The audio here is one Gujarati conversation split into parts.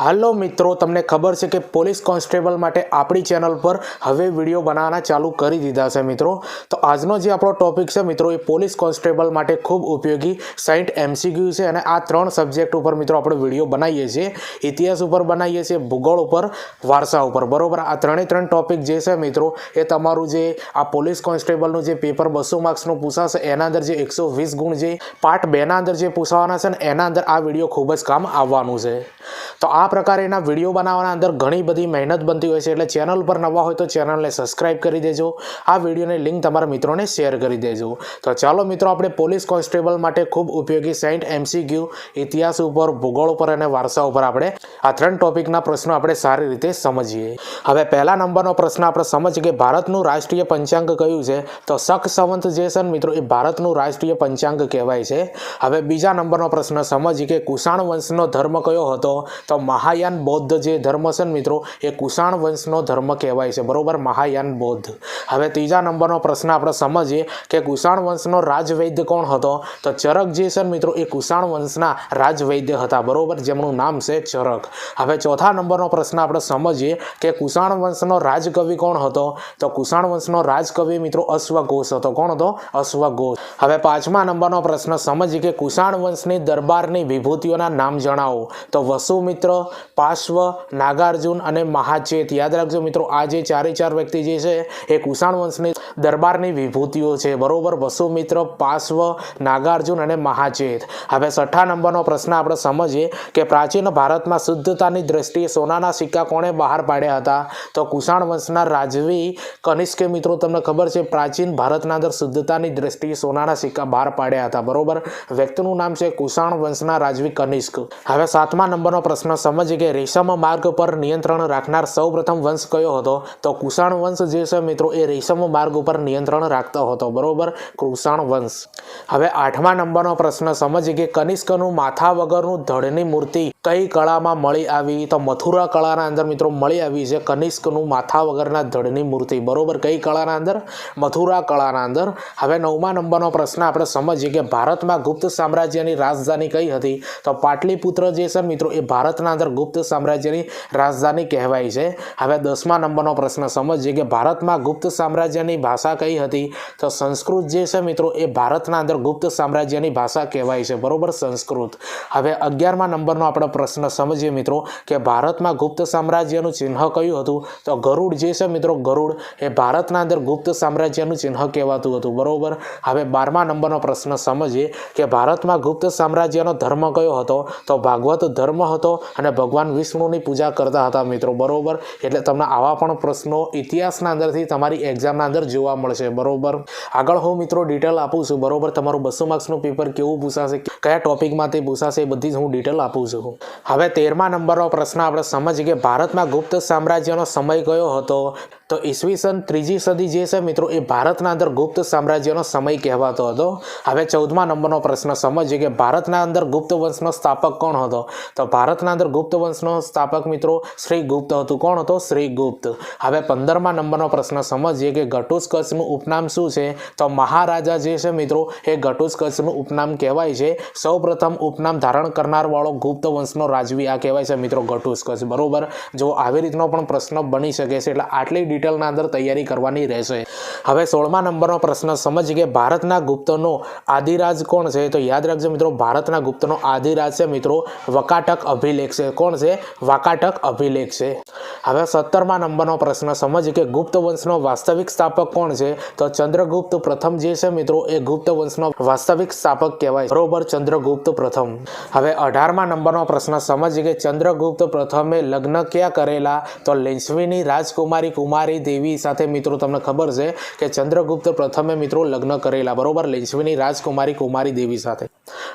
હાલો મિત્રો, તમને ખબર છે કે પોલીસ કોન્સ્ટેબલ માટે આપણી ચેનલ પર હવે વીડિયો બનાવવાના ચાલુ કરી દીધા છે મિત્રો. તો આજનો જે આપણો ટોપિક છે મિત્રો, એ પોલીસ કોન્સ્ટેબલ માટે ખૂબ ઉપયોગી સાઈઠ એમસીક્યુ છે અને આ ત્રણ સબ્જેક્ટ ઉપર મિત્રો આપણે વીડિયો બનાવીએ છીએ. ઇતિહાસ ઉપર બનાવીએ છીએ, ભૂગોળ ઉપર, વારસા ઉપર. બરોબર? આ ત્રણે ત્રણ ટોપિક જે છે મિત્રો, એ તમારું જે આ પોલીસ કોન્સ્ટેબલનું જે પેપર બસો માર્ક્સનું પૂછાશે, એના અંદર જે એકસો વીસ ગુણ જે પાર્ટ બેના અંદર જે પૂછાવાના છે ને, એના અંદર આ વીડિયો ખૂબ જ કામ આવવાનું છે. તો આ પ્રકારે એના વીડિયો બનાવવાના અંદર ઘણી બધી મહેનત બનતી હોય છે. એટલે ચેનલ પર નવા હોય તો ચેનલને સબસ્ક્રાઇબ કરી દેજો. આ વિડીયોની લિંક તમારા મિત્રોને શેર કરી દેજો. તો ચાલો મિત્રો, આપણે પોલીસ કોન્સ્ટેબલ માટે ખૂબ ઉપયોગી સાઈન્ટ એમસીક્યુ ઇતિહાસ ઉપર, ભૂગોળ ઉપર અને વારસા ઉપર આપણે આ ત્રણ ટોપિકના પ્રશ્નો આપણે સારી રીતે સમજીએ. હવે પહેલા નંબરનો પ્રશ્ન આપણે સમજીએ કે ભારતનું રાષ્ટ્રીય પંચાંગ કયું છે? તો શક સંવંત જે છે મિત્રો, એ ભારતનું રાષ્ટ્રીય પંચાંગ કહેવાય છે. હવે બીજા નંબરનો પ્રશ્ન સમજીએ કે કુષાણ વંશનો ધર્મ કયો હતો? તો મહાયાન બૌદ્ધ જે ધર્મ છે મિત્રો, એ કુષાણ વંશનો ધર્મ કહેવાય છે. બરોબર? મહાયાન બૌદ્ધ. હવે ત્રીજા નંબરનો પ્રશ્ન આપણે સમજીએ કે કુષાણ વંશનો રાજવૈદ્ય કોણ હતો? તો ચરક જે છે મિત્રો, એ કુષાણ વંશના રાજવૈદ્ય હતા. બરોબર? જેમનું નામ છે ચરક. હવે ચોથા નંબરનો પ્રશ્ન આપણે સમજીએ કે કુષાણ વંશનો રાજકવિ કોણ હતો? તો કુષાણ વંશનો રાજકવિ મિત્રો અશ્વઘોષ હતો. કોણ હતો? અશ્વઘોષ. હવે પાંચમા નંબરનો પ્રશ્ન સમજીએ કે કુષાણ વંશની દરબારની વિભૂતિઓના નામ જણાવો. તો વસુમિત્ર પાર્શ્વ, નાગાર્જુન અને મહાચેત. યાદ રાખજો મિત્રો, આ જે ચારે ચાર વ્યક્તિ જે છે, એ કુષાણ વંશની દરબારની વિભૂતિઓ છે. બરોબર? વસુમિત્ર, પાર્શ્વ, નાગાર્જુન અને મહાચેત. હવે છઠ્ઠા નંબરનો પ્રશ્ન આપણે સમજીએ કે પ્રાચીન ભારતમાં શુદ્ધતાની દ્રષ્ટિએ સોનાના સિક્કા કોણે બહાર પાડ્યા હતા? તો કુષાણ વંશના રાજવી કનિષ્કે મિત્રો, તમને ખબર છે, પ્રાચીન ભારતના અંદર શુદ્ધતાની દ્રષ્ટિએ સોનાના સિક્કા બહાર પાડ્યા હતા. બરોબર? વ્યક્તિનું નામ છે કુષાણ વંશના રાજવી કનિષ્ક. હવે સાતમા નંબરનો પ્રશ્ન સમજીએ કે રેશમ માર્ગ પર નિયંત્રણ રાખનાર સૌપ્રથમ વંશ કયો હતો? તો કુષાણ વંશ જે છે મિત્રો, એ રેશમ માર્ગ ઉપર નિયંત્રણ રાખતો હતો. બરોબર? કુષાણ વંશ. હવે આઠમા નંબરનો પ્રશ્ન સમજીએ કે કનિષ્કનું માથા વગરનું ધડની મૂર્તિ કઈ કળામાં મળી આવી? તો મથુરા કળાના અંદર મિત્રો મળી આવી છે કનિષ્કનું માથા વગરના ધડની મૂર્તિ. બરોબર, કઈ કળાના અંદર? મથુરા કળાના અંદર. હવે નવમા નંબરનો પ્રશ્ન આપણે સમજીએ કે ભારતમાં ગુપ્ત સામ્રાજ્યની રાજધાની કઈ હતી? તો પાટલીપુત્ર જે છે મિત્રો, એ ભારતના અંદર ગુપ્ત સામ્રાજ્યની રાજધાની કહેવાય છે. હવે દસમા નંબરનો પ્રશ્ન સમજીએ કે ભારતમાં ગુપ્ત સામ્રાજ્યની ભાષા કઈ હતી? તો સંસ્કૃત જે છે મિત્રો, એ ભારતના અંદર ગુપ્ત સામ્રાજ્યની ભાષા કહેવાય છે. બરોબર, સંસ્કૃત. હવે અગિયારમા નંબરનો આપણે પ્રશ્ન સમજીએ મિત્રો કે ભારતમાં ગુપ્ત સામ્રાજ્યનું ચિહ્ન કયું હતું? તો ગરુડ જે છે મિત્રો ગરુડ, એ ભારતના અંદર ગુપ્ત સામ્રાજ્યનું ચિહ્ન કહેવાતું હતું. બરોબર? હવે બારમા નંબરનો પ્રશ્ન સમજીએ કે ભારતમાં ગુપ્ત સામ્રાજ્યનો ધર્મ કયો હતો? તો ભાગવત ધર્મ હતો અને ભગવાન વિષ્ણુની પૂજા કરતા હતા મિત્રો. બરોબર? એટલે તમને આવા પણ પ્રશ્નો ઇતિહાસના અંદરથી તમારી એક્ઝામના અંદર જોવા મળશે. બરોબર? આગળ હું મિત્રો ડિટેલ આપું છું. બરોબર? તમારું બસો માર્ક્સનું પેપર કેવું પૂછાશે? કયા ટોપિકમાં તે પૂછાશે એ બધી જ હું ડિટેલ આપું છું. હવે તેરમા નંબરનો પ્રશ્ન આપણે સમજીએ કે ભારતમાં ગુપ્ત સામ્રાજ્યનો સમય કયો હતો? તો ઈસવીસન ત્રીજી સદી જે છે, મિત્રો, એ ભારતના અંદર ગુપ્ત સામ્રાજ્યનો સમય કહેવાતો હતો. હવે ચૌદમા નંબરનો પ્રશ્ન સમજીએ કે ભારતના અંદર ગુપ્ત વંશનો સ્થાપક કોણ હતો? તો ભારતના અંદર ગુપ્ત વંશનો સ્થાપક, મિત્રો, શ્રી ગુપ્ત હતું. કોણ હતો? શ્રી ગુપ્ત. હવે પંદરમા નંબરનો પ્રશ્ન સમજીએ કે ઘટુસ્કચ્છનું ઉપનામ શું છે? તો મહારાજા જે છે, મિત્રો, એ ઘટુસ્કચ્છનું ઉપનામ કહેવાય છે. સૌ પ્રથમ ઉપનામ ધારણ કરનારવાળો ગુપ્ત વંશનો રાજવી આ કહેવાય છે, મિત્રો ઘટુસ્કચ્છ બરોબર? જો આવી રીતનો પણ પ્રશ્ન બની શકે છે, એટલે આટલી ડિટેલના અંદર તૈયારી કરવાની રહેશે. હવે સોળમા નંબરનો પ્રશ્ન સમજીએ કે ભારતના ગુપ્તનો આદિરાજ કોણ છે? તો યાદ રાખજો મિત્રો, ભારતના ગુપ્તનો આદિરાજ છે મિત્રો વકાટક અભિલેખ છે. કોણ છે? વાકાટક અભિલેખ છે. હવે સત્તરમા નંબરનો પ્રશ્ન સમજીએ કે ગુપ્ત વંશનો વાસ્તવિક સ્થાપક કોણ છે? તો ચંદ્રગુપ્ત પ્રથમ જે છે મિત્રો, એ ગુપ્ત વંશનો વાસ્તવિક સ્થાપક કહેવાય બરોબર, ચંદ્રગુપ્ત પ્રથમ. હવે અઢારમા નંબરનો પ્રશ્ન સમજીએ કે ચંદ્રગુપ્ત પ્રથમે લગ્ન ક્યાં કરેલા? તો લેન્સવીની રાજકુમારી કુમારી દેવી સાથે મિત્રો, તમને ખબર છે કે ચંદ્રગુપ્ત પ્રથમે મિત્રો લગ્ન કરેલા, બરોબર? લેન્સવીની રાજકુમારી કુમારી દેવી સાથે.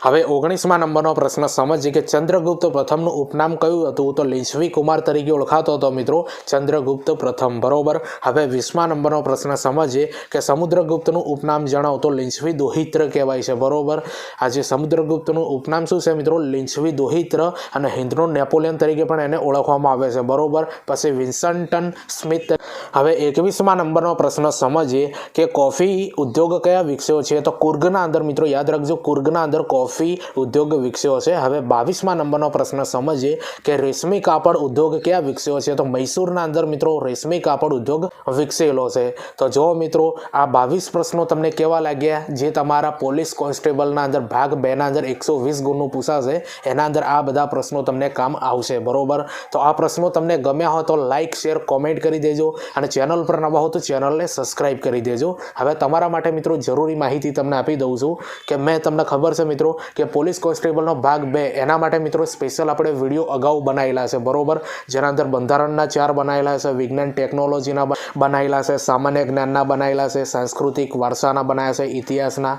હવે ઓગણીસમા નંબરનો પ્રશ્ન સમજીએ કે ચંદ્રગુપ્ત પ્રથમનું ઉપનામ કયું હતું? તો લેન્સવી કુમાર તરીકે ઓળખાતો હતો મિત્રો ચંદ્રગુપ્ત પ્રથમ. બરોબર? હવે વીસમા નંબરનો પ્રશ્ન સમજીએ કે સમુદ્રગુપ્તનું ઉપનામ જણાવો. તો લેન્સવી દોહિત્ર કહેવાય છે. બરોબર? આજે સમુદ્રગુપ્તનું ઉપનામ શું છે મિત્રો? લેન્સવી દોહિત્ર અને હિન્દનો નેપોલિયન તરીકે પણ એને ઓળખવામાં આવે છે. બરોબર? પછી વિન્સન્ટન સ્મિથ હવે એકવીસમા નંબરનો પ્રશ્ન સમજીએ કે કોફી ઉદ્યોગ કયા વિકસ્યો છે? તો કુર્ગના અંદર મિત્રો યાદ રાખજો. કુર્ગના અંદર કોફી ઉદ્યોગ વિકસ્યો છે. હવે બાવીસમાં નંબરનો પ્રશ્ન સમજીએ કે રેશમી કાપડ ઉદ્યોગ ક્યાં વિકસ્યો છે? તો મૈસૂરના અંદર મિત્રો રેશમી કાપડ ઉદ્યોગ વિકસેલો છે. તો જો મિત્રો, આ બાવીસ પ્રશ્નો તમને કેવા લાગ્યા? જે તમારા પોલીસ કોન્સ્ટેબલના અંદર ભાગ બેના અંદર એકસો વીસ ગુણનું પૂછાશે. એના અંદર આ બધા પ્રશ્નો તમને કામ આવશે. બરોબર? તો આ પ્રશ્નો તમને ગમ્યા હોય તો લાઇક શેર, કોમેન્ટ કરી દેજો. અને ચેનલ પર નવા હો તો ચેનલને સબસ્ક્રાઇબ કરી દેજો. હવે તમારા માટે મિત્રો જરૂરી માહિતી તમને આપી દઉં છું કે મેં તમને ખબર છે મિત્રો, કે પોલીસ કોન્સ્ટેબલનો ભાગ બે. એના માટે મિત્રો સ્પેશિયલ આપણે વીડિયો અગાઉ બનાવેલા છે, બરોબર? જેના અંદર બંધારણના ચાર બનાવેલા છે, વિજ્ઞાન ટેકનોલોજીના બનાવેલા છે, સામાન્ય જ્ઞાનના બનાવેલા છે, સાંસ્કૃતિક વારસાના બનાવ્યા છે, ઇતિહાસના.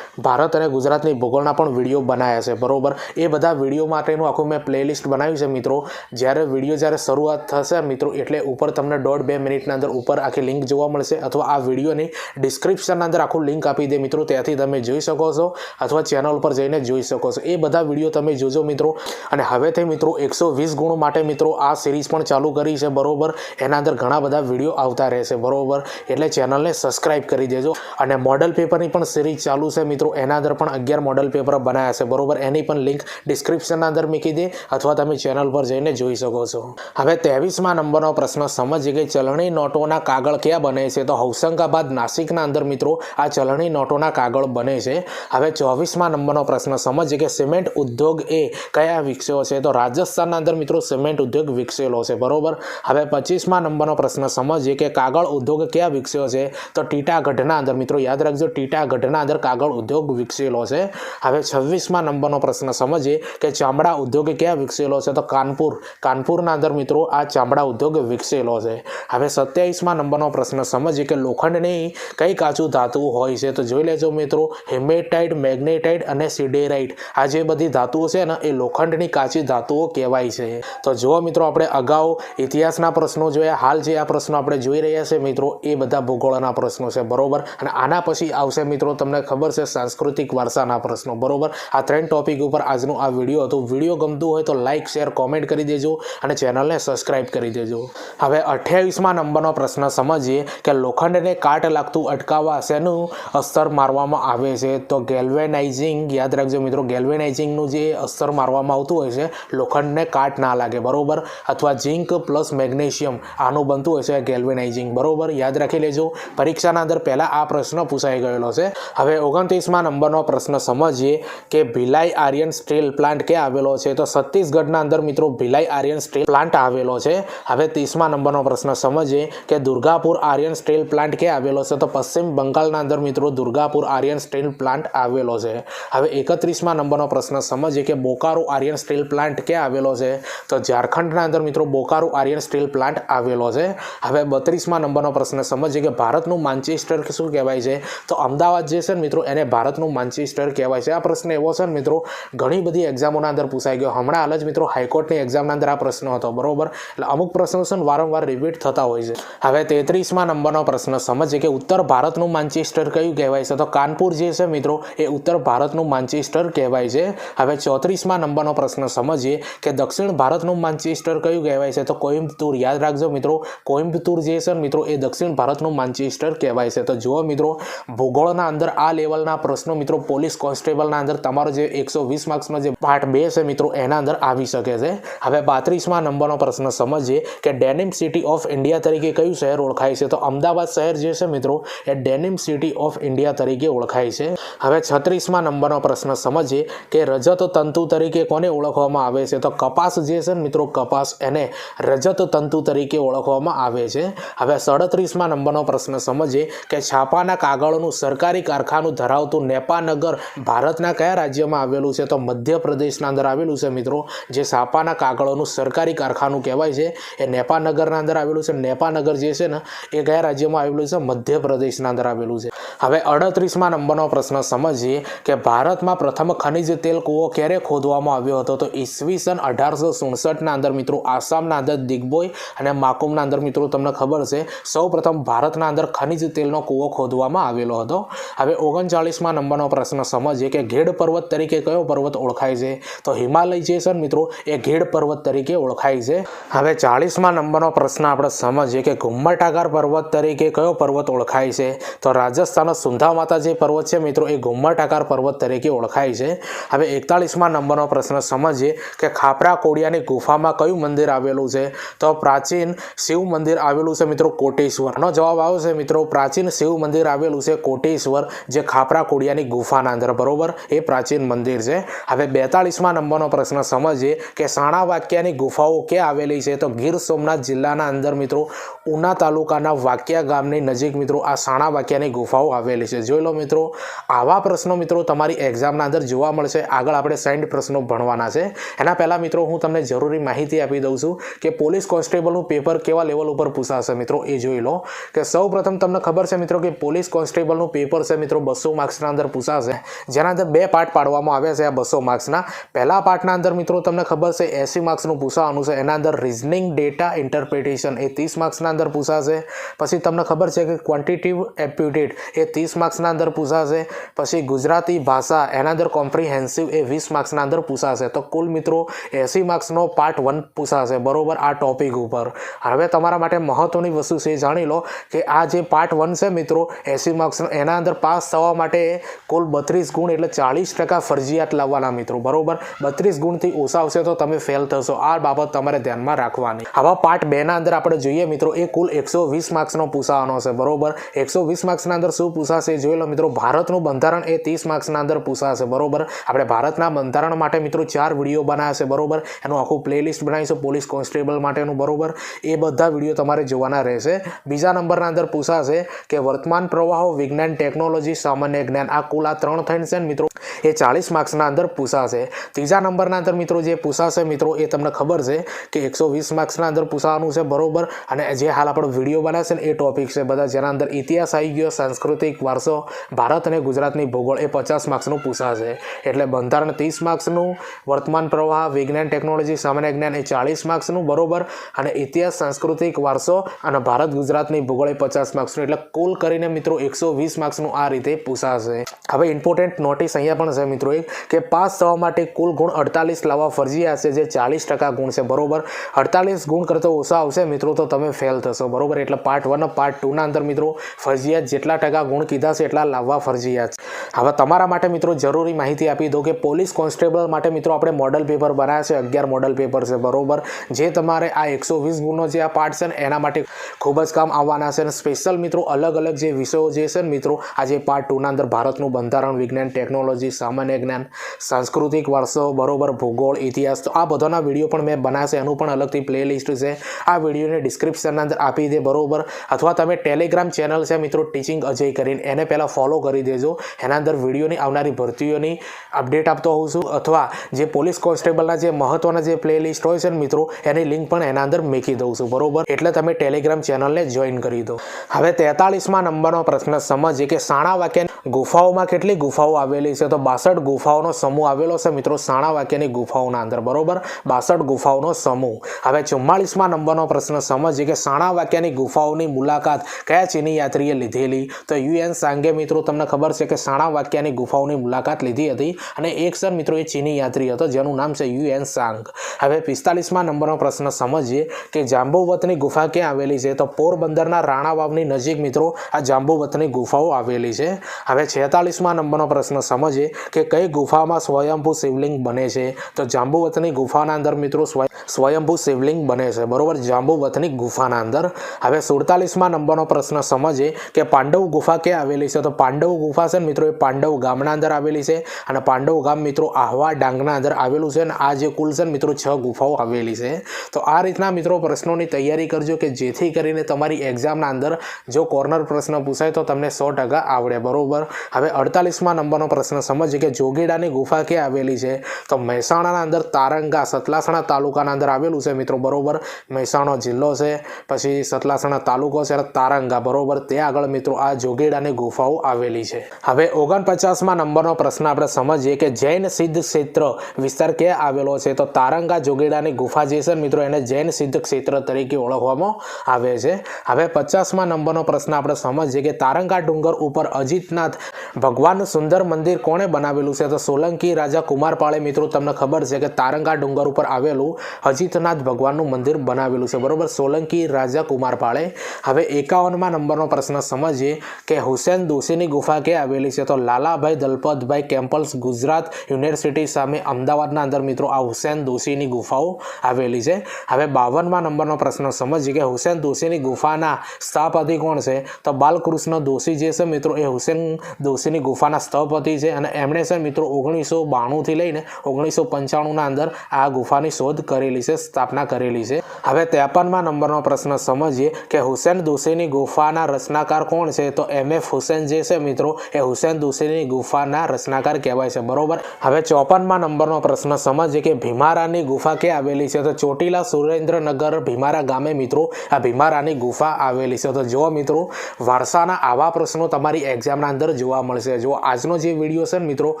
ભારત અને ગુજરાતની ભૂગોળના પણ વીડિયો બનાવ્યા છે, બરોબર? એ બધા વીડિયો માટેનું આખું મેં પ્લેલિસ્ટ બનાવ્યું છે, મિત્રો. જ્યારે વીડિયો જ્યારે શરૂઆત થશે, મિત્રો, એટલે ઉપર તમને દોઢ બે મિનિટના અંદર ઉપર આખી લિંક જોવા મળશે, અથવા આ વિડીયોની ડિસ્ક્રિપ્શનના અંદર આખું લિંક આપી દે, મિત્રો. ત્યાંથી તમે જોઈ શકો છો, અથવા ચેનલ પર જઈને જોઈ શકો છો. એ બધા વીડિયો તમે જોજો મિત્રો. અને હવેથી મિત્રો એકસો વીસ ગુણ માટે મિત્રો આ સિરીઝ પણ ચાલુ કરી છે, બરોબર? એના અંદર ઘણા બધા વીડિયો આવતા રહેશે, બરોબર? એટલે ચેનલને સબસ્ક્રાઇબ કરી દેજો. અને મોડલ પેપરની પણ સિરીઝ ચાલુ છે મિત્રો. એના અંદર પણ અગિયાર મોડલ પેપર બનાવ્યા છે, બરોબર? એની પણ લિંક ડિસ્ક્રિપ્શનના અંદર મૂકી દે અથવા તમે ચેનલ પર જઈને જોઈ શકો છો. હવે ત્રેવીસમાં નંબરનો પ્રશ્ન સમજીએ કે ચલણી નોટોના કાગળ ક્યાં બને છે? તો હોશંગાબાદ નાસિકના અંદર મિત્રો આ ચલણી નોટોના કાગળ બને છે. હવે ચોવીસમાં નંબરનો પ્રશ્ન. સમજીએ કે સિમેન્ટ ઉદ્યોગ એ કયા વિકસ્યો છે? તો રાજસ્થાનના અંદર મિત્રો સિમેન્ટ ઉદ્યોગ વિકસેલો છે. બરોબર? હવે પચીસમાં નંબરનો પ્રશ્ન. સમજીએ કે કાગળ ઉદ્યોગ ક્યાં વિકસ્યો છે? તો ટીટાગઢના અંદર મિત્રો યાદ રાખજો ટીટાગઢના અંદર કાગળ ઉદ્યોગ વિકસેલો છે. હવે છવ્વીસમાં નંબરનો પ્રશ્ન. સમજીએ કે ચામડા ઉદ્યોગ ક્યાં વિકસેલો છે? તો કાનપુર. કાનપુરના અંદર મિત્રો આ ચામડા ઉદ્યોગ વિકસેલો છે. હવે સત્યાવીસમાં નંબરનો પ્રશ્ન. સમજીએ કે લોખંડની કઈ કાચું ધાતુ હોય છે? તો જોઈ લેજો મિત્રો, હેમેટાઇડ, મેગ્નેટાઇડ અને સિડેરાઇટ આ જે બધી ધાતુઓ છે ને, એ લોખંડની કાચી ધાતુઓ કહેવાય છે. તો જો મિત્રો આપણે અગાઉ ઇતિહાસના પ્રશ્નો જોયા, હાલ જે આ પ્રશ્નો આપણે જોઈ રહ્યા છે મિત્રો, એ બધા ભૂગોળના પ્રશ્નો છે, બરોબર? અને આના પછી આવશે મિત્રો તમને ખબર છે સાંસ્કૃતિક વારસાના પ્રશ્નો, બરોબર? આ ત્રણ ટોપિક ઉપર આજનું આ વીડિયો હતું. વીડિયો ગમતું હોય તો લાઇક શેર, કોમેન્ટ કરી દેજો અને ચેનલને સબસ્ક્રાઇબ કરી દેજો. હવે અઠ્યાવીસમાં નંબરનો પ્રશ્ન સમજીએ કે લોખંડને કાટ લાગતું અટકાવવા શેનું અસ્તર મારવામાં આવે છે? તો ગેલ્વેનાઇઝિંગ યાદ રાખજો મિત્રો ગેલ્વેનાઇઝિંગનું જે અસ્તર મારવામાં આવતું હોય છે, લોખંડને કાટ ના લાગે, બરાબર? અથવા ઝિંક પ્લસ મેગ્નેશિયમ આનું બનતું હોય છે ગેલ્વેનાઇઝિંગ બરોબર? યાદ રાખી લેજો. પરીક્ષાના અંદર પહેલાં આ પ્રશ્ન પૂછાઈ ગયેલો છે. હવે ઓગણત્રીસમાં નંબરનો પ્રશ્ન સમજીએ કે ભિલાઈ આર્યન સ્ટીલ પ્લાન્ટ ક્યાં આવેલો છે? તો છત્તીસગઢના અંદર મિત્રો ભિલાઈ આર્યન સ્ટીલ પ્લાન્ટ આવેલો છે. હવે ત્રીસમાં નંબરનો પ્રશ્ન સમજીએ કે દુર્ગાપુર આર્યન સ્ટીલ પ્લાન્ટ ક્યાં આવેલો છે? તો પશ્ચિમ બંગાળના અંદર મિત્રો દુર્ગાપુર આર્યન સ્ટીલ પ્લાન્ટ આવેલો છે. હવે એકત્રીસમાં નંબરનો પ્રશ્ન સમજીએ કે બોકારો આર્યન સ્ટીલ પ્લાન્ટ ક્યાં આવેલો છે? તો ઝારખંડના અંદર મિત્રો બોકારો આર્યન સ્ટીલ પ્લાન્ટ આવેલો છે. હવે બત્રીસમાં નંબરનો પ્રશ્ન સમજીએ કે ભારતનું માન્ચેસ્ટર શું કહેવાય છે? તો અમદાવાદ જે છે ને મિત્રો, એને ભારતનું માન્ચેસ્ટર કહેવાય છે. આ પ્રશ્ન એવો છે ને મિત્રો, ઘણી બધી એક્ઝામોના અંદર પૂછાઈ ગયો. હમણાં હાલ જ મિત્રો હાઈકોર્ટની એક્ઝામના અંદર આ પ્રશ્ન હતો, બરોબર? એટલે અમુક પ્રશ્નો છે વારંવાર રિપીટ થતા હોય છે. હવે તેત્રીસમાં નંબરનો પ્રશ્ન સમજીએ કે ઉત્તર ભારતનું માન્ચેસ્ટર કયું કહેવાય છે? તો કાનપુર જે છે મિત્રો, એ ઉત્તર ભારતનું માન્ચેસ્ટર કહેવાય છે. હવે ચોત્રીસમાં નંબરનો પ્રશ્ન સમજીએ કે દક્ષિણ ભારતનું માન્ચેસ્ટર કયું કહેવાય છે? તો કોઇમ્બતુર, યાદ રાખજો મિત્રો, કોઇમ્બતુર જે છે મિત્રો, એ દક્ષિણ ભારતનું માન્ચેસ્ટર કહેવાય છે. તો જુઓ મિત્રો, ભૂગોળના અંદર આ લેવલના પ્રશ્નો મિત્રો, પોલીસ કોન્સ્ટેબલના અંદર તમારો જે એકસો વીસ માર્ક્સનો જે પાર્ટ બે છે મિત્રો, એના અંદર આવી શકે છે. હવે પાંત્રીસમાં નંબરનો પ્રશ્ન સમજીએ કે ડેનિમ સિટી ઓફ ઇન્ડિયા તરીકે કયું શહેર ઓળખાય છે? તો અમદાવાદ શહેર જે છે મિત્રો, એ ડેનિમ સિટી ઓફ ઇન્ડિયા તરીકે ઓળખાય છે. હવે છત્રીસમાં નંબરનો પ્રશ્ન સમજીએ કે રજત તંતુ તરીકે કોને ઓળખવામાં આવે છે? તો કપાસ જે છે ને મિત્રો, કપાસ એને રજત તંતુ તરીકે ઓળખવામાં આવે છે. હવે સડત્રીસમાં નંબરનો પ્રશ્ન સમજીએ કે છાપાના કાગળોનું સરકારી કારખાનું ધરાવતું નેપાનગર ભારતના કયા રાજ્યમાં આવેલું છે? તો મધ્યપ્રદેશના અંદર આવેલું છે મિત્રો, જે છાપાના કાગળોનું સરકારી કારખાનું કહેવાય છે. એ નેપાનગરના અંદર આવેલું છે. નેપાનગર જે છે ને, એ કયા રાજ્યમાં આવેલું છે? મધ્યપ્રદેશના અંદર આવેલું છે. હવે અડત્રીસમાં નંબરનો પ્રશ્ન સમજીએ કે ભારતમાં પ્રથમ ખનિજ તેલ કૂવો ક્યારે ખોદવામાં આવ્યો હતો? તો ઈસવીસન અઢારસો સુડસઠના અંદર મિત્રો આસામના અંદર દિગ્બોય અને માકુમના અંદર મિત્રો તમને ખબર છે સૌ પ્રથમ ભારતના અંદર ખનિજ તેલનો કૂવો ખોદવામાં આવેલો હતો. હવે ઓગણચાળીસમાં નંબરનો પ્રશ્ન સમજીએ કે ઘેડ પર્વત તરીકે કયો પર્વત ઓળખાય છે? તો હિમાલય જે છે ને મિત્રો, એ ઘેડ પર્વત તરીકે ઓળખાય છે. હવે ચાળીસમાં નંબરનો પ્રશ્ન આપણે સમજીએ કે ઘુમ્મટાકાર પર્વત તરીકે કયો પર્વત ઓળખાય છે? તો રાજસ્થાનનો સુંધા માતા જે પર્વત છે મિત્રો, એ ઘુમ્મટાકાર પર્વત તરીકે ઓળખાય ઓળખાય છે. હવે એકતાળીસમાં નંબરનો પ્રશ્ન સમજીએ કે ખાપરા કોડિયાની ગુફામાં કયું મંદિર આવેલું છે? તો પ્રાચીન શિવ મંદિર આવેલું છે મિત્રો કોટેશ્વરનો જવાબ આવશે મિત્રો પ્રાચીન શિવ મંદિર આવેલું છે કોટેશ્વર, જે ખાપરા કોડિયાની ગુફાના અંદર. બરોબર? એ પ્રાચીન મંદિર છે. હવે બેતાળીસમાં નંબરનો પ્રશ્ન સમજીએ કે સાણા વાક્યાની ગુફાઓ ક્યાં આવેલી છે? તો ગીર સોમનાથ જિલ્લાના અંદર મિત્રો ઉના તાલુકાના વાક્યા ગામની નજીક મિત્રો આ સાણા વાક્યાની ગુફાઓ આવેલી છે. જોઈ લો મિત્રો, આવા પ્રશ્નો મિત્રો તમારી એક્ઝામના અંદર જોવા મળશે. આગળ આપણે સાઈઠ પ્રશ્નો ભણવાના છે. એના પહેલાં મિત્રો, હું તમને જરૂરી માહિતી આપી દઉં છું કે પોલીસ કોન્સ્ટેબલનું પેપર કેવા લેવલ ઉપર પૂછાશે મિત્રો, એ જોઈ લો. કે સૌ તમને ખબર છે મિત્રો કે પોલીસ કોન્સ્ટેબલનું પેપર છે મિત્રો બસો માર્ક્સના અંદર પૂછાશે. જેના અંદર બે પાર્ટ પાડવામાં આવ્યા છે આ બસો માર્ક્સના પહેલા પાર્ટના અંદર મિત્રો તમને ખબર છે એસી માર્ક્સનું પૂછવાનું છે. એના અંદર રિઝનિંગ ડેટા ઇન્ટરપ્રિટેશન એ ત્રીસ માર્ક્સના અંદર પૂછાશે. પછી તમને ખબર છે કે ક્વોન્ટિટિવ એપ્યુટેડ એ ત્રીસ માર્ક્સના અંદર પૂછાશે. પછી ગુજરાતી ભાષા એના અંદર કોમ્પ્રિહેન્સિવ એ વીસ માર્ક્સના અંદર પૂછાશે. તો કુલ મિત્રો, એસી માર્ક્સનો પાર્ટ વન પૂછાશે. બરોબર? આ ટોપિક ઉપર. હવે તમારા માટે મહત્ત્વની વસ્તુ છે, જાણી લો કે આ જે પાર્ટ વન છે મિત્રો, એસી માર્ક્સનો એના અંદર પાસ થવા માટે કુલ બત્રીસ ગુણ એટલે ચાલીસ ટકા ફરજિયાત લાવવાના મિત્રો. બરોબર? બત્રીસ ગુણથી ઓછા આવશે તો તમે ફેલ થશો. આ બાબત તમારે ધ્યાનમાં રાખવાની. આવા પાર્ટ બેના અંદર આપણે જોઈએ મિત્રો, એ કુલ એકસો વીસ માર્ક્સનો પૂછાવાનો છે. બરોબર? એકસો વીસ માર્ક્સના અંદર શું પૂછાશે? જોઈ લો મિત્રો, ભારતનું બંધારણ એ ત્રીસ માર્ક્સના અંદર પૂછાશે બરોબર? આપણે ભારતના બંધારણ માટે મિત્રો ચાર વીડિયો બનાવ્યા છે, બરોબર? એનું આખું પ્લેલિસ્ટ બનાવીશું પોલીસ કોન્સ્ટેબલ માટેનું, બરોબર? એ બધા વીડિયો તમારે જોવાના રહેશે. બીજા નંબરના અંદર પૂછાશે કે વર્તમાન પ્રવાહો, વિજ્ઞાન ટેકનોલોજી સામાન્ય જ્ઞાન, આ કુલ આ ત્રણ થઈને છે મિત્રો? એ ચાળીસ માર્ક્સના અંદર પૂછાશે ત્રીજા નંબરના અંદર મિત્રો જે પૂછાશે મિત્રો, એ તમને ખબર છે કે એકસો વીસ માર્ક્સના અંદર પૂછવાનું છે, બરોબર? અને જે હાલ આપણો વીડિયો બનાવશે ને, એ ટોપિક છે બધા. જેના અંદર ઇતિહાસ આવી ગયો, સાંસ્કૃતિક વારસો, ભારત અને ગુજરાતની ભૂગોળ, એ પચાસ માર્ક્સનું પૂછાશે. એટલે બંધારણ ત્રીસ માર્ક્સનું, વર્તમાન પ્રવાહ, વિજ્ઞાન ટેકનોલોજી, સામાન્ય જ્ઞાન એ ચાળીસ માર્ક્સનું, બરોબર? અને ઇતિહાસ, સાંસ્કૃતિક વારસો અને ભારત ગુજરાતની ભૂગોળ પચાસ માર્ક્સનું. એટલે કુલ કરીને મિત્રો એકસો વીસ માર્ક્સનું આ રીતે પૂછાશે. હવે ઇમ્પોર્ટન્ટ નોટિસ અહીંયા પણ છે મિત્રો એક, કે પાસ થવા માટે કુલ ગુણ અડતાલીસ લાવવા ફરજિયાત છે જે ચાલીસ ટકા ગુણ છે, બરોબર? અડતાલીસ ગુણ કરતાં ઓછા આવશે મિત્રો તો તમે ફેલ થશો, બરોબર? એટલે પાર્ટ વન પાર્ટ ટુના અંદર મિત્રો ફરજિયાત જેટલા ટકા ગુણ કીધા છે એટલા લાવવા ફરજિયાત હવે તમારા માટે મિત્રો જરૂરી માહિતી આપી દો કે પોલીસ કોન્સ્ટેબલ માટે મિત્રો આપણે મોડલ પેપર બનાવ્યા છે, અગિયાર મોડલ પેપર છે, બરોબર? જે તમારે આ એકસો વીસ ગુણનો જે આ પાર્ટ છે ને, એના માટે ખૂબ જ કામ આવવાના છે અને સ્પેશિયલ મિત્રો અલગ અલગ જે વિષયો જે છે ને મિત્રો આ જે પાર્ટ ટુના અંદર ભારતનું બંધારણ, વિજ્ઞાન ટેકનોલોજી સામાન્ય જ્ઞાન, સાંસ્કૃતિક વારસો, બરોબર, ભૂગોળ, ઇતિહાસ, તો આ બધાના વીડિયો પણ મેં બનાવ્યા છે, એનું પણ અલગથી પ્લેલિસ્ટ છે. આ વિડીયોને ડિસ્ક્રિપ્શનના અંદર આપી દે, બરોબર? અથવા તમે ટેલિગ્રામ ચેનલ છે મિત્રો ટીચિંગ અજય કરીને, એને પહેલાં ફોલો કરી દેજો. એના અંદર વિડીયોની આવનારી ભરતીઓની અપડેટ આપતો હોઉં છું. અથવા જે પોલીસ કોન્સ્ટેબલના જે મહત્ત્વના જે પ્લેલિસ્ટ હોય છે ને મિત્રો, એની લિંક પણ એના અંદર મૂકી દઉં છું. બરોબર? એટલે તમે ટેલિગ્રામ ચેનલને જોઈન કરી દો. હવે તેતાળીસમાં નંબરનો પ્રશ્ન સમજીએ કે સાણા વાક્યની ગુફાઓમાં કેટલી ગુફાઓ આવેલી છે? તો બાસઠ ગુફાઓનો સમૂહ આવેલો છે મિત્રો સાણા વાક્યની ગુફાઓના અંદર. બરોબર? બાસઠ ગુફાઓનો સમૂહ. હવે ચુમ્માળીસમાં નંબરનો પ્રશ્ન સમજીએ કે સાણા વાક્યની ગુફાઓની મુલાકાત કયા ચીની યાત્રીએ લીધેલી? તો યુએન સાંગે મિત્રો, તમને ખબર છે કે સાણા વાક્યની ગુફાઓની મુલાકાત લીધી હતી અને એક સર મિત્રો એ ચીની યાત્રી હતો, જેનું નામ છે યુએન સાંગ. હવે પિસ્તાલીસમાં નંબરનો પ્રશ્ન સમજીએ કે જાંબુવતની ગુફા ક્યાં આવેલી છે? તો પોરબંદરના રાણા વાવની નજીક મિત્રો આ જાંબુવતની ગુફાઓ આવેલી છે. હવે છેતાલીસમાં નંબરનો પ્રશ્ન સમજીએ કે કઈ ગુફામાં સ્વયંભૂ શિવલિંગ બને છે? તો જાંબુવતની ગુફાના અંદર મિત્રો સ્વયં સ્વયંભૂ શિવલિંગ બને છે. બરોબર? જાંબુવતની ગુફાના અંદર. હવે સુડતાલીસમાં નંબરનો પ્રશ્ન સમજીએ કે પાંડવ ગુફા ક્યાં આવેલી છે? તો પાંડવ ગુફા છે મિત્રો એ પાંડવ ગામના અંદર આવેલી છે અને પાંડવ ગામ મિત્રો આહવા ડાંગના અંદર આવેલું છે અને આ જે કુલ છે મિત્રો છ ગુફાઓ આવેલી છે. તો આ રીતના મિત્રો પ્રશ્નોની તૈયારી કરજો કે જેથી કરીને તમારી એક્ઝામના અંદર જો કોર્નર પ્રશ્ન પૂછાય તો તમને સો ટકા આવડે, બરોબર? હવે અડતાલીસમાં નંબરનો પ્રશ્ન સમજીએ કે જોગીડાની ગુફા ક્યાં આવેલી છે? તો મહેસાણાના અંદર તારંગા સતલાસણા તાલુકાના અંદર આવેલું છે મિત્રો, બરોબર? મહેસાણો જિલ્લો છે, પછી સતલાસણા તાલુકો છે તારંગા, બરોબર? ત્યાં આગળ મિત્રો આ જોગીડાની ગુફાઓ આવેલી છે. હવે ઓગણપચાસમાં નંબરનો પ્રશ્ન આપણે સમજીએ કે જૈન સિદ્ધ ક્ષેત્ર વિસ્તાર ક્યાં આવેલો છે? તો તારંગા જોગીડાની ગુફા જે છે મિત્રો, એને જૈન સિદ્ધ ક્ષેત્ર તરીકે ઓળખવામાં આવે છે. હવે પચાસમાં નંબરનો પ્રશ્ન આપણે સમજીએ કે તારંગા ડુંગર ઉપર અજીતનાથ ભગવાનનું સુંદર મંદિર કોણે બનાવેલું છે? તો સોલંકી રાજા કુમારપાળે મિત્રો, તમને ખબર છે કે તારંગા ડુંગર ઉપર આવેલું અજીતનાથ ભગવાનનું મંદિર બનાવેલું છે. બરોબર? સોલંકી રાજા કુમારપાળે. હવે એકાવનમાં નંબરનો પ્રશ્ન સમજીએ કે હુસેન દોશીની ગુફા ક્યાં આવેલી છે? તો લાલાભાઈ દલપતભાઈ વાય કેમ્પલ્સ ગુજરાત યુનિવર્સિટી સામે અમદાવાદના અંદર મિત્રો આ હુસેન દોશીની ગુફાઓ આવેલી છે. હવે બાવનમાં નંબરનો પ્રશ્ન સમજીએ કે હુસેન દોશીની ગુફાના સ્થાપતિ કોણ છે? તો બાલકૃષ્ણ દોશી જે છે મિત્રો એ હુસેન દોશીની ગુફાના સ્થપતિ છે અને એમણે છે મિત્રો ઓગણીસો બાણુંથી લઈને ઓગણીસો પંચાણુંના અંદર આ ગુફાની શોધ કરેલી છે, સ્થાપના કરેલી છે. હવે ત્રેપનમાં નંબરનો પ્રશ્ન સમજીએ કે હુસેન દોશીની ગુફાના રચનાકાર કોણ છે? તો એમ એફ હુસેન જે છે મિત્રો એ હુસેન દોશીની ગુફાના રચનાકાર કહેવાય છે. બરોબર? હવે ચોપનમાં નંબરનો પ્રશ્ન. સમજીએ કે ભીમારાની ગુફા કે આવેલી છે? તો ચોટીલા સુરેન્દ્રનગર ભીમારા ગામે મિત્રો, આ ભીમારાની ગુફા આવેલી છે. તો જો મિત્રો, વારસાના આવા પ્રશ્નો તમારી એક્ઝામના અંદર જોવા મળશે. જો આજનો જે વીડિયો છે મિત્રો,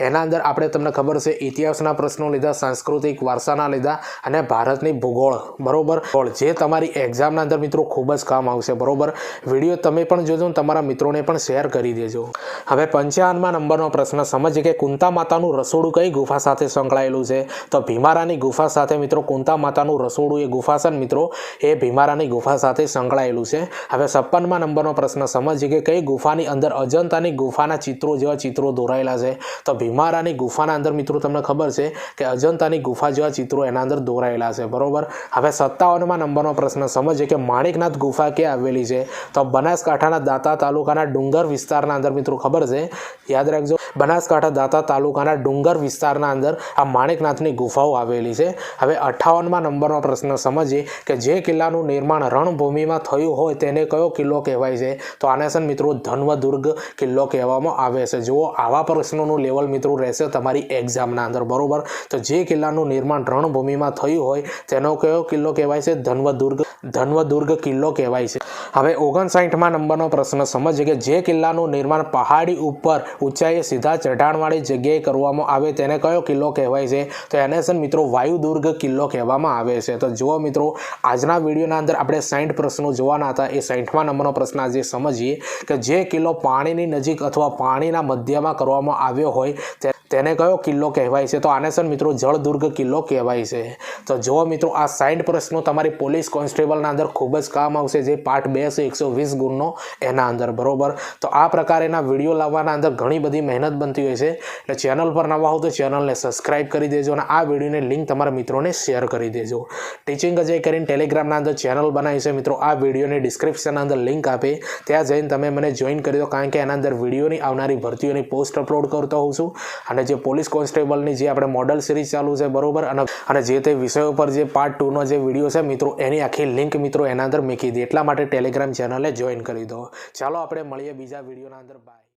એના અંદર આપણે તમને ખબર છે, ઇતિહાસના પ્રશ્નો લીધા, સાંસ્કૃતિક વારસાના લીધા અને ભારતની ભૂગોળ. બરોબર? જે તમારી એક્ઝામના અંદર મિત્રો ખૂબ જ કામ આવશે. બરોબર? વીડિયો તમે પણ જોજો તમારા મિત્રોને પણ શેર કરી દેજો. હવે પંચાવનમાં નંબરનો પ્રશ્ન. સમજીએ કે કુંતા માતાનું રસોડું કઈ ગુફા સાથે સંકળાયેલું છે? તો ભીમારાની ગુફા સાથે મિત્રો કુંતા માતાનું રસોડું એ ગુફા છે મિત્રો? એ ભીમારાની ગુફા સાથે સંકળાયેલું છે. હવે છપ્પનમાં નંબરનો પ્રશ્ન સમજીએ કે કઈ ગુફાની અંદર અજંતાની ગુફાના ચિત્રો જેવા ચિત્રો દોરાયેલા છે? તો ભીમારાની ગુફાના અંદર મિત્રો તમને ખબર છે કે અજંતાની ગુફા જેવા ચિત્રો એના અંદર દોરાયેલા છે. બરોબર? હવે સત્તાવનમાં નંબરનો પ્રશ્ન સમજીએ કે માણેકનાથ ગુફા ક્યાં આવેલી છે? તો બનાસકાંઠાના દાતા તાલુકાના ડુંગર વિસ્તારના અંદર મિત્રો ખબર છે? યાદ રાખજો. બનાસકાંઠા દાંતા તાલુકાના ડુંગર વિસ્તારના અંદર આ માણેકનાથની ગુફાઓ આવેલી છે. હવે અઠ્ઠાવનમાં નંબરનો પ્રશ્ન સમજીએ કે જે કિલ્લાનું નિર્માણ રણભૂમિમાં થયું હોય તેને કયો કિલ્લો કહેવાય છે? તો આને છે મિત્રો ધન્વદુર્ગ કિલ્લો કહેવામાં આવે છે. જુઓ, આવા પ્રશ્નોનું લેવલ મિત્રો રહેશે તમારી એક્ઝામના અંદર, બરોબર? તો જે કિલ્લાનું નિર્માણ રણભૂમિમાં થયું હોય તેનો કયો કિલ્લો કહેવાય છે? ધન્વદુર્ગ ધન્વદુર્ગ કિલ્લો કહેવાય છે. હવે ઓગણસાઠમાં નંબરનો પ્રશ્ન સમજીએ કે જે કિલ્લાનું નિર્માણ પહાડી ઉપર ઊંચાઈએ સીધા ચઢાણવાળી જગ્યાએ કરવામાં આવે તેને કયો કિલ્લો કહેવાય છે? તો એને છે મિત્રો, વાયુદુર્ગ કિલ્લો કહેવામાં આવે છે. તો જુઓ મિત્રો, આજના વિડીયોના અંદર આપણે સાઠ પ્રશ્નો જોવાના હતા. એ સાઈઠમાં નંબરનો પ્રશ્ન આજે સમજીએ કે જે કિલ્લો પાણીની નજીક અથવા પાણીના મધ્યમાં કરવામાં આવ્યો હોય તે તેને કયો કિલ્લો કહેવાય છે? તો આને સર મિત્રો જળદુર્ગ કિલ્લો કહેવાય છે. તો જો મિત્રો, આ સાઈઠ પ્રશ્નો તમારી પોલીસ કોન્સ્ટેબલના અંદર ખૂબ જ કામ આવશે, જે પાર્ટ બે છે, એકસો વીસ ગુણનો એના અંદર, બરોબર? તો આ પ્રકારેના વીડિયો લાવવાના અંદર ઘણી બધી મહેનત બનતી હોય છે. એટલે ચેનલ પર નવા હો તો ચેનલને સબસ્ક્રાઇબ કરી દેજો અને આ વિડીયોને લિંક તમારા મિત્રોને શેર કરી દેજો. ટીચિંગ અજય કરીને ટેલિગ્રામના અંદર ચેનલ બનાવી છે. મિત્રો, આ વિડીયોની ડિસ્ક્રિપ્શનના અંદર લિંક આપે. ત્યાં જઈને તમે મને જોઈન કરી દો, કારણ કે એના અંદર વિડીયોની આવનારી ભરતીઓની પોસ્ટ અપલોડ કરતો હોઉં છું. અને જે પોલીસ કોન્સ્ટેબલની જે આપણે મોડલ સિરીઝ ચાલુ છે, બરોબર? અને અને જે તે વિષયો પર જે પાર્ટ ટુનો જે વીડિયો છે, મિત્રો, એની આખી લિંક મિત્રો એના અંદર મૂકી દે એટલા માટે ટેલિગ્રામ ચેનલે જોઈન કરી દો. ચાલો આપણે મળીએ બીજા વિડીયોના અંદર. બાય